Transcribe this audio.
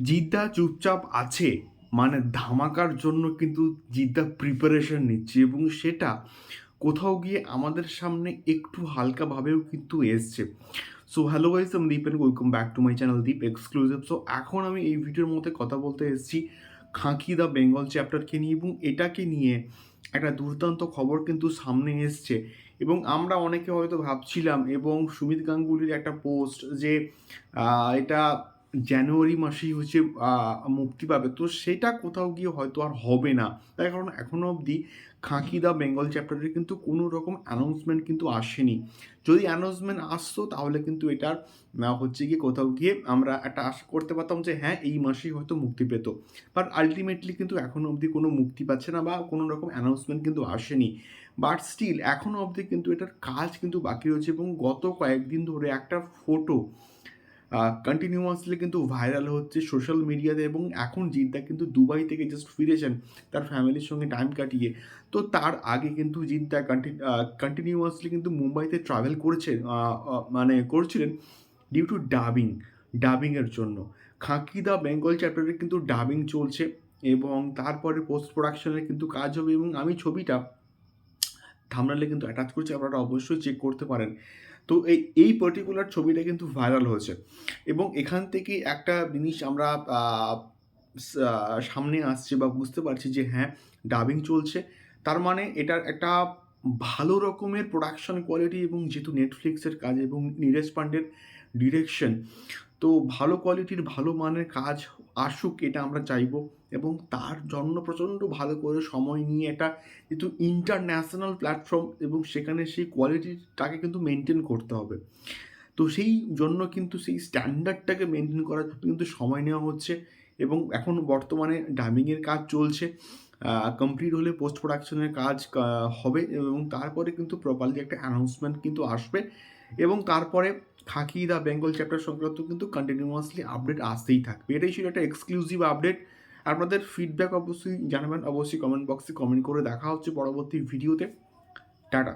জিদ্দা চুপচাপ আছে মানে ধামাকার জন্য কিন্তু জিদ্দা প্রিপারেশন নিচ্ছে এবং সেটা কোথাও গিয়ে আমাদের সামনে একটু হালকাভাবেও কিন্তু এসছে। সো হ্যালো গাইস আমি Deep and welcome back to my channel Deep exclusive so এখন আমি এই ভিডিওর মধ্যে কথা বলতে এসেছি খাঁকি দ্য বেঙ্গল চ্যাপ্টারকে নিয়ে এবং এটাকে নিয়ে একটা দুর্দান্ত খবর কিন্তু সামনে এসছে এবং আমরা অনেকে হয়তো ভাবছিলাম এবং সুমিত গাঙ্গুলির একটা পোস্ট যে এটা জানুয়ারি মাসেই হচ্ছে মুক্তি পাবে। তো সেটা কোথাও গিয়ে হয়তো আর হবে না। তার কারণ এখনও অবধি খাঁকি দ্য বেঙ্গল চ্যাপ্টারে কিন্তু কোনো রকম অ্যানাউন্সমেন্ট কিন্তু আসেনি। যদি অ্যানাউন্সমেন্ট আসতো, তাহলে কিন্তু এটার হচ্ছে গিয়ে কোথাও গিয়ে আমরা একটা আশা করতে পারতাম যে হ্যাঁ এই মাসেই হয়তো মুক্তি পেত। বাট আলটিমেটলি কিন্তু এখনও অবধি কোনো মুক্তি পাচ্ছে না বা কোনো রকম অ্যানাউন্সমেন্ট কিন্তু আসেনি। বাট স্টিল এখনও অবধি কিন্তু এটার কাজ কিন্তু বাকি রয়েছে এবং গত কয়েকদিন ধরে একটা ফটো কন্টিনিউয়াসলি কিন্তু ভাইরাল হচ্ছে সোশ্যাল মিডিয়াতে এবং এখন জিদ্দা কিন্তু দুবাই থেকে জাস্ট ফিরেছেন তার ফ্যামিলির সঙ্গে টাইম কাটিয়ে। তো তার আগে কিন্তু জিদ্দা কন্টিনিউয়াসলি কিন্তু মুম্বাইতে ট্রাভেল আহ, মানে করছিলেন ডিউ টু ডাবিং ডাবিংয়ের জন্য। খাঁকি দ্য বেঙ্গল চ্যাপ্টারে কিন্তু ডাবিং চলছে এবং তারপরে পোস্ট প্রোডাকশনের কিন্তু কাজ হবে এবং আমি ছবিটা থামনালে কিন্তু অ্যাটাচ করছে, আপনারা অবশ্যই চেক করতে পারেন। তো এই এই পার্টিকুলার ছবিটা কিন্তু ভাইরাল হয়েছে এবং এখান থেকে একটা জিনিস আমরা সামনে আসছে বা বুঝতে পারছি যে হ্যাঁ ডাবিং চলছে। তার মানে এটার একটা ভালো রকমের প্রোডাকশন কোয়ালিটি এবং যেহেতু নেটফ্লিক্সের কাজ এবং নীরজ পান্ডের ডিরেকশন তো ভালো কোয়ালিটির ভালো মানের কাজ আসুক এটা আমরা চাইব এবং তার জন্য প্রচণ্ড ভালো করে সময় নিয়ে একটা যেহেতু ইন্টারন্যাশনাল প্ল্যাটফর্ম এবং সেখানে সেই কোয়ালিটিটাকে কিন্তু মেনটেন করতে হবে। তো সেই জন্য কিন্তু সেই স্ট্যান্ডার্ডটাকে মেনটেন করার জন্য কিন্তু সময় নেওয়া হচ্ছে এবং এখন বর্তমানে ডাবিংয়ের কাজ চলছে। কমপ্লিট হলে পোস্ট প্রোডাকশনের কাজ হবে এবং তারপরে কিন্তু প্রপারলি একটা অ্যানাউন্সমেন্ট কিন্তু আসবে এবং তারপরে খাকি দা বেঙ্গল চ্যাপ্টার সংক্রান্ত কিন্তু কন্টিনিউয়াসলি আপডেট আসতেই থাকবে। এটাই ছিল একটা এক্সক্লুসিভ আপডেট আপনাদের ফিডব্যাক অবশ্যই জানাবেন, অবশ্যই কমেন্ট বক্সে কমেন্ট করে দেখা হচ্ছে পরবর্তী ভিডিওতে টাটা।